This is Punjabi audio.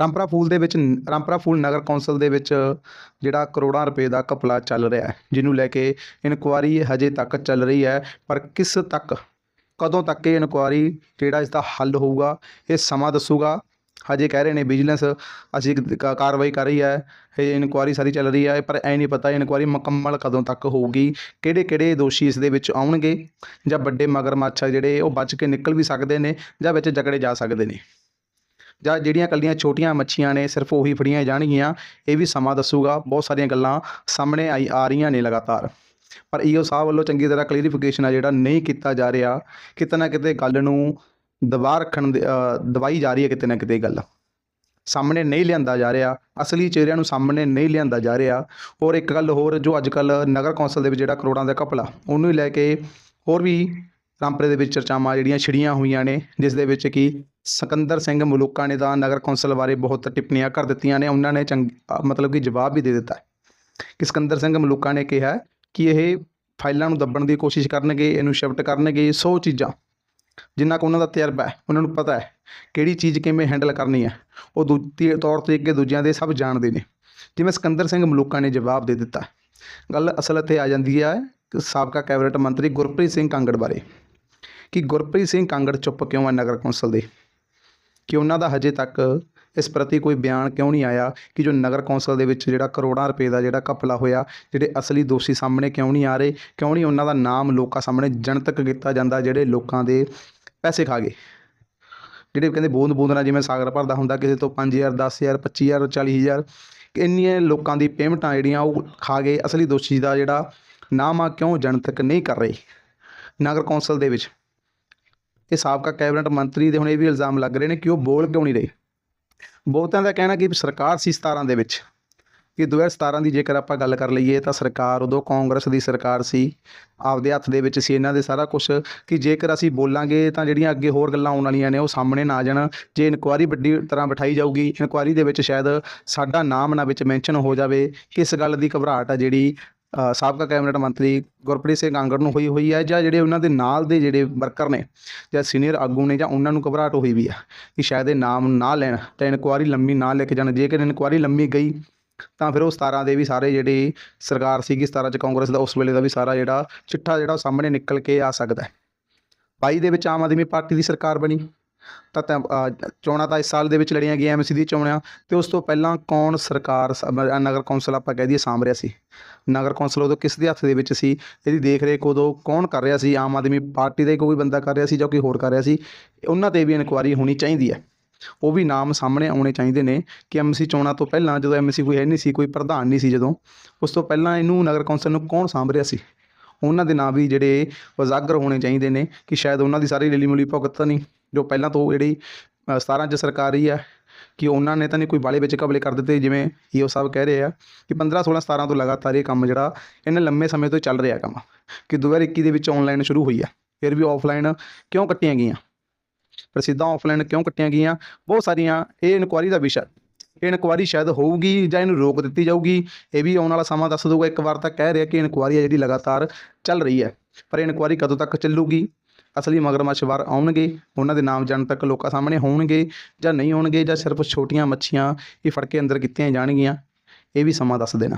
ਰਾਮਪੁਰਾ ਫੂਲ ਦੇ ਵਿੱਚ ਨ- ਰਾਮਪੁਰਾ ਫੂਲ ਨਗਰ ਕੌਂਸਲ ਦੇ ਵਿੱਚ ਜਿਹੜਾ ਕਰੋੜਾਂ ਰੁਪਏ ਦਾ ਘਪਲਾ ਚੱਲ ਰਿਹਾ ਹੈ, ਜਿਹਨੂੰ ਲੈ ਕੇ ਇਨਕੁਆਰੀ ਹਜੇ ਤੱਕ ਚੱਲ ਰਹੀ ਹੈ, ਪਰ ਕਿਸ ਤੱਕ, ਕਦੋਂ ਤੱਕ ਇਹ ਇਨਕੁਆਰੀ ਜਿਹੜਾ ਇਸ ਦਾ ਹੱਲ ਹੋਊਗਾ, ਇਹ ਸਮਾਂ ਦੱਸੂਗਾ। ਹਜੇ ਕਹਿ ਰਹੇ ਨੇ ਵਿਜੀਲੈਂਸ, ਅਸੀਂ ਕਾਰਵਾਈ ਕਰ ਰਹੀ ਹੈ, ਇਹ ਇਨਕੁਆਰੀ ਸਾਰੀ ਚੱਲ ਰਹੀ ਹੈ, ਪਰ ਐ ਨਹੀਂ ਪਤਾ ਇਨਕੁਆਰੀ ਮੁਕੰਮਲ ਕਦੋਂ ਤੱਕ ਹੋਊਗੀ ਕਿਹੜੇ ਕਿਹੜੇ ਦੋਸ਼ੀ ਇਸ ਦੇ ਵਿੱਚ ਆਉਣਗੇ, ਜਾਂ ਵੱਡੇ ਮਗਰਮੱਛ ਆ ਜਿਹੜੇ ਉਹ ਬਚ ਕੇ ਨਿਕਲ ਵੀ ਸਕਦੇ ਨੇ, ਜਾਂ ਵਿੱਚ ਜਕੜੇ ਜਾ ਸਕਦੇ ਨੇ। ਜਾਂ ਜਿਹੜੀਆਂ ਕੱਲੀਆਂ ਛੋਟੀਆਂ ਮੱਛੀਆਂ ਨੇ ਸਿਰਫ ਉਹੀ ਫੜੀਆਂ ਜਾਣਗੀਆਂ, ਇਹ ਵੀ ਸਮਾਂ ਦੱਸੂਗਾ। ਬਹੁਤ ਸਾਰੀਆਂ ਗੱਲਾਂ ਸਾਹਮਣੇ ਆਈ, ਆ ਰਹੀਆਂ ਨੇ ਲਗਾਤਾਰ। ਪਰ ਈਓ ਸਾਹਿਬ ਵੱਲੋਂ ਚੰਗੀ ਤਰ੍ਹਾਂ ਕਲੀਅਰਿਫਿਕੇਸ਼ਨ ਆ ਜਿਹੜਾ ਨਹੀਂ ਕੀਤਾ ਜਾ ਰਿਹਾ, ਕਿਤੇ ਨਾ ਕਿਤੇ ਗੱਲ ਨੂੰ ਦਬਾ ਰੱਖਣ ਦੇ ਦਬਾਈ ਜਾ ਰਹੀ ਹੈ ਕਿਤੇ ਨਾ ਕਿਤੇ ਗੱਲ। ਸਾਹਮਣੇ ਨਹੀਂ ਲਿਆਂਦਾ ਜਾ ਰਿਹਾ, ਅਸਲੀ ਚਿਹਰਿਆਂ ਨੂੰ ਸਾਹਮਣੇ ਨਹੀਂ ਲਿਆਂਦਾ ਜਾ ਰਿਹਾ। ਔਰ ਇੱਕ ਗੱਲ ਹੋਰ, ਜੋ ਅੱਜ ਕੱਲ ਨਗਰ ਕੌਂਸਲ ਦੇ ਵਿੱਚ ਜਿਹੜਾ ਕਰੋੜਾਂ ਦਾ ਘਪਲਾ, ਉਹਨੂੰ ਹੀ ਲੈ ਕੇ ਹੋਰ ਵੀ ਰਾਮਪੁਰੇ ਦੇ ਵਿੱਚ ਚਰਚਾਵਾਂ ਜਿਹੜੀਆਂ ਛਿੜੀਆਂ ਹੋਈਆਂ ਨੇ, ਜਿਸ ਦੇ ਵਿੱਚ ਕਿ ਸਿਕੰਦਰ ਸਿੰਘ ਮਲੂਕਾ ਨੇ ਤਾਂ ਨਗਰ ਕੌਂਸਲ ਬਾਰੇ ਬਹੁਤ ਟਿੱਪਣੀਆਂ ਕਰ ਦਿੱਤੀਆਂ ਨੇ, ਉਹਨਾਂ ਨੇ ਚੰਗ ਮਤਲਬ ਕਿ ਜਵਾਬ ਵੀ ਦੇ ਦਿੱਤਾ ਕਿ ਸਿਕੰਦਰ ਸਿੰਘ ਮਲੂਕਾ ਨੇ ਕਿਹਾ ਕਿ ਇਹ ਫਾਈਲਾਂ ਨੂੰ ਦੱਬਣ ਦੀ ਕੋਸ਼ਿਸ਼ ਕਰਨਗੇ, ਇਹਨੂੰ ਸ਼ਿਫਟ ਕਰਨਗੇ, ਸੌ ਚੀਜ਼ਾਂ ਜਿੰਨਾ ਕੁ ਉਹਨਾਂ ਦਾ ਤਜਰਬਾ ਹੈ, ਉਹਨਾਂ ਨੂੰ ਪਤਾ ਹੈ ਕਿਹੜੀ ਚੀਜ਼ ਕਿਵੇਂ ਹੈਂਡਲ ਕਰਨੀ ਹੈ, ਉਹ ਦੂਜੀ ਤੌਰ ਤਰੀਕੇ ਦੂਜਿਆਂ ਦੇ ਸਭ ਜਾਣਦੇ ਨੇ। ਜਿਵੇਂ ਸਿਕੰਦਰ ਸਿੰਘ ਮਲੂਕਾ ਨੇ ਜਵਾਬ ਦੇ ਦਿੱਤਾ। ਗੱਲ ਅਸਲ ਇੱਥੇ ਆ ਜਾਂਦੀ ਹੈ, ਸਾਬਕਾ ਕੈਬਨਿਟ ਮੰਤਰੀ ਗੁਰਪ੍ਰੀਤ ਸਿੰਘ ਕਾਂਗੜ ਬਾਰੇ। ਕਿ ਗੁਰਪ੍ਰੀਤ ਸਿੰਘ ਕਾਂਗੜ ਚੁੱਪ ਕਿਉਂ ਆ ਨਗਰ ਕੌਂਸਲ ਦੇ? ਕਿ ਉਹਨਾਂ ਦਾ ਹਜੇ ਤੱਕ ਇਸ ਪ੍ਰਤੀ ਕੋਈ ਬਿਆਨ ਕਿਉਂ ਨਹੀਂ ਆਇਆ ਕਿ ਜੋ ਨਗਰ ਕੌਂਸਲ ਦੇ ਵਿੱਚ ਜਿਹੜਾ ਕਰੋੜਾਂ ਰੁਪਏ ਦਾ ਜਿਹੜਾ ਘਪਲਾ ਹੋਇਆ, ਜਿਹੜੇ ਅਸਲੀ ਦੋਸ਼ੀ ਸਾਹਮਣੇ ਕਿਉਂ ਨਹੀਂ ਆ ਰਹੇ? ਕਿਉਂ ਨਹੀਂ ਉਹਨਾਂ ਦਾ ਨਾਮ ਲੋਕਾਂ ਸਾਹਮਣੇ ਜਨਤਕ ਕੀਤਾ ਜਾਂਦਾ ਜਿਹੜੇ ਲੋਕਾਂ ਦੇ ਪੈਸੇ ਖਾ ਗਏ? ਜਿਹੜੇ ਕਹਿੰਦੇ ਬੂੰਦ ਬੂੰਦ ਨਾਲ ਜਿਵੇਂ ਸਾਗਰ ਭਰਦਾ ਹੁੰਦਾ, ਕਿਸੇ ਤੋਂ 5000 10000 25000 40000 ਇੰਨੀਆਂ ਲੋਕਾਂ ਦੀ ਪੇਮੈਂਟਾਂ ਜਿਹੜੀਆਂ ਉਹ ਖਾ ਗਏ ਅਸਲੀ ਦੋਸ਼ੀ ਦਾ ਜਿਹੜਾ ਨਾਮ ਆ ਕਿਉਂ ਜਨਤਕ ਨਹੀਂ ਕਰ ਰਹੇ ਨਗਰ ਕੌਂਸਲ ਦੇ ਵਿੱਚ? ਇਹ ਸਾਬਕਾ ਕੈਬਨਿਟ ਮੰਤਰੀ ਦੇ ਹੁਣ ਇਹ ਵੀ ਇਲਜ਼ਾਮ ਲੱਗ ਰਹੇ ਨੇ ਕਿ ਉਹ ਬੋਲ ਕਿਉਂ ਨਹੀਂ ਰਹੇ? ਬਹੁਤਾਂ ਦਾ ਕਹਿਣਾ ਕਿ ਸਰਕਾਰ ਸੀ 17 ਦੇ ਵਿੱਚ, ਕਿ 2017 ਦੀ ਜੇਕਰ ਆਪਾਂ ਗੱਲ ਕਰ ਲਈਏ ਤਾਂ ਸਰਕਾਰ, ਉਦੋਂ ਕਾਂਗਰਸ ਦੀ ਸਰਕਾਰ ਸੀ, ਆਪਦੇ ਹੱਥ ਦੇ ਵਿੱਚ ਸੀ ਇਹਨਾਂ ਦੇ ਸਾਰਾ ਕੁਝ ਕਿ ਜੇਕਰ ਅਸੀਂ ਬੋਲਾਂਗੇ ਤਾਂ ਜਿਹੜੀਆਂ ਅੱਗੇ ਹੋਰ ਗੱਲਾਂ ਆਉਣ ਵਾਲੀਆਂ ਨੇ ਉਹ ਸਾਹਮਣੇ ਨਾ ਆ ਜਾਣ, ਜੇ ਇਨਕੁਆਰੀ ਵੱਡੀ ਤਰ੍ਹਾਂ ਬਿਠਾਈ ਜਾਊਗੀ, ਇਨਕੁਆਰੀ ਦੇ ਵਿੱਚ ਸ਼ਾਇਦ ਸਾਡਾ ਨਾਮ ਨਾ ਵਿੱਚ ਮੈਂਸ਼ਨ ਹੋ ਜਾਵੇ ਕਿਸ ਗੱਲ ਦੀ ਘਬਰਾਹਟ ਆ ਜਿਹੜੀ ਸਾਬਕਾ ਕੈਬਨਿਟ ਮੰਤਰੀ ਗੁਰਪ੍ਰੀਤ ਸਿੰਘ ਆਂਗੜ ਨੂੰ ਹੋਈ ਹੋਈ ਹੈ ਜਾਂ ਜਿਹੜੇ ਉਹਨਾਂ ਦੇ ਨਾਲ ਦੇ ਜਿਹੜੇ ਵਰਕਰ ਨੇ ਜਾਂ ਸੀਨੀਅਰ ਆਗੂ ਨੇ ਜਾਂ ਉਹਨਾਂ ਨੂੰ ਘਬਰਾਹਟ ਹੋਈ ਵੀ ਆ ਕਿ ਸ਼ਾਇਦ ਇਹ ਨਾਮ ਨਾ ਲੈਣ ਤਾਂ ਇਨਕੁਆਰੀ ਲੰਮੀ ਨਾ ਲੈ ਕੇ ਜਾਣ। ਜੇਕਰ ਇਨਕੁਆਰੀ ਲੰਮੀ ਗਈ, ਤਾਂ ਫਿਰ ਉਹ 17 ਦੇ ਵੀ ਸਾਰੇ ਜਿਹੜੇ ਸਰਕਾਰ ਸੀਗੀ 17 ਚ ਕਾਂਗਰਸ ਦਾ, ਉਸ ਵੇਲੇ ਦਾ ਵੀ ਸਾਰਾ ਜਿਹੜਾ ਚਿੱਠਾ ਜਿਹੜਾ ਉਹ ਸਾਹਮਣੇ ਨਿਕਲ ਕੇ ਆ ਸਕਦਾ ਹੈ। 22 ਦੇ ਵਿੱਚ ਆਮ ਆਦਮੀ ਪਾਰਟੀ ਦੀ ਸਰਕਾਰ ਬਣੀ। ਤਾਂ ਚੋਣਾਂ ਤਾਂ ਇਸ ਸਾਲ ਦੇ ਵਿੱਚ ਲੜੀਆਂ ਗਈਆਂ ਐਮਸੀ ਦੀ ਚੋਣਾਂ, ਤੇ ਉਸ ਤੋਂ ਪਹਿਲਾਂ ਕੌਣ ਸਰਕਾਰ ਨਗਰ ਕੌਂਸਲ ਆਪਾਂ ਕਹਿ ਦਈਏ ਸਾਂਭ ਰਿਹਾ ਸੀ? ਨਗਰ ਕੌਂਸਲ ਉਦੋਂ ਕਿਸ ਦੇ ਹੱਥ ਦੇ ਵਿੱਚ ਸੀ? ਇਹਦੀ ਦੇਖ ਰੇਖ ਉਦੋਂ ਕੌਣ ਕਰ ਰਿਹਾ ਸੀ? ਆਮ ਆਦਮੀ ਪਾਰਟੀ ਦਾ ਹੀ ਕੋਈ ਬੰਦਾ ਕਰ ਰਿਹਾ ਸੀ ਜਾਂ ਕੋਈ ਹੋਰ ਕਰ ਰਿਹਾ ਸੀ? ਉਹਨਾਂ ਤੇ ਵੀ ਇਨਕੁਆਰੀ ਹੋਣੀ ਚਾਹੀਦੀ ਹੈ। ਉਹ ਵੀ ਨਾਮ ਸਾਹਮਣੇ ਆਉਣੇ ਚਾਹੀਦੇ ਨੇ ਕਿ ਐਮਸੀ ਚੋਣਾਂ ਤੋਂ ਪਹਿਲਾਂ ਜਦੋਂ ਐਮਸੀ ਕੋਈ ਹੈ ਨਹੀਂ ਸੀ, ਕੋਈ ਪ੍ਰਧਾਨ ਨਹੀਂ ਸੀ ਜਦੋਂ, ਉਸ ਤੋਂ ਪਹਿਲਾਂ ਇਹਨੂੰ ਨਗਰ ਕੌਂਸਲ ਨੂੰ ਕੌਣ ਸਾਂਭ ਰਿਹਾ ਸੀ? ਉਹਨਾਂ ਦੇ ਨਾਂ ਵੀ ਜਿਹੜੇ ਉਜਾਗਰ ਹੋਣੇ ਚਾਹੀਦੇ ਨੇ ਕਿ ਸ਼ਾਇਦ ਉਹਨਾਂ ਦੀ ਸਾਰੀ ਲੀਲੀ ਮੁਲੀ ਭੁਗਤ ਤਾਂ ਨਹੀਂ। ਜੋ ਪਹਿਲਾਂ ਤੋਂ ਜਿਹੜੀ ਅ, 17 ਚ ਸਰਕਾਰ ਰਹੀ ਹੈ ਕਿ ਉਹਨਾਂ ਨੇ ਤਾਂ ਨਹੀਂ ਕੋਈ ਬਾਲੇ ਵਿੱਚ ਕਬਲੇ ਕਰ ਦਿੱਤੇ ਜਿਵੇਂ ਈਓ ਸਾਹਿਬ ਕਹਿ ਰਹੇ ਆ ਕਿ 15 16 17 ਤੋਂ ਲਗਾਤਾਰ ਇਹ ਕੰਮ ਜਿਹੜਾ ਇਹਨੇ ਲੰਮੇ ਸਮੇਂ ਤੋਂ ਚੱਲ ਰਿਹਾ ਕੰਮ ਕਿ 2021 ਦੇ ਵਿੱਚ ਆਨਲਾਈਨ ਸ਼ੁਰੂ ਹੋਈ ਆ ਫਿਰ ਵੀ ਆਫਲਾਈਨ ਕਿਉਂ ਕੱਟੀਆਂ ਗਈਆਂ? ਪ੍ਰਸਿੱਧਾਂ ਆਫਲਾਈਨ ਕਿਉਂ ਕੱਟੀਆਂ ਗਈਆਂ? ਬਹੁਤ ਸਾਰੀਆਂ ਇਹ ਇਨਕੁਆਰੀ ਦਾ ਵਿਸ਼ਾ ਇਹ ਇਨਕੁਆਰੀ ਸ਼ਾਇਦ ਹੋਊਗੀ ਜਾਂ ਇਹਨੂੰ ਰੋਕ ਦਿੱਤੀ ਜਾਊਗੀ ਇਹ ਵੀ ਆਉਣ ਵਾਲਾ ਸਮਾਂ ਦੱਸ ਦਊਗਾ ਇੱਕ ਵਾਰ ਤਾਂ ਕਹਿ ਰਿਹਾ ਕਿ ਇਨਕੁਆਰੀ ਹੈ ਜਿਹੜੀ ਲਗਾਤਾਰ ਚੱਲ ਰਹੀ ਹੈ ਪਰ ਇਨਕੁਆਰੀ ਕਦੋਂ ਤੱਕ ਚੱਲੂਗੀ? ਅਸਲੀ ਮਗਰਮੱਛ ਬਾਹਰ ਆਉਣਗੇ, ਉਹਨਾਂ ਦੇ ਨਾਮ ਜਨ ਤੱਕ ਲੋਕਾਂ ਸਾਹਮਣੇ ਹੋਣਗੇ ਜਾਂ ਨਹੀਂ ਹੋਣਗੇ ਜਾਂ ਸਿਰਫ ਛੋਟੀਆਂ ਮੱਛੀਆਂ ਇਹ ਫੜ ਕੇ ਅੰਦਰ ਕੀਤੀਆਂ ਜਾਣਗੀਆਂ। ਇਹ ਵੀ ਸਮਾਂ ਦੱਸ ਦੇਣਾ।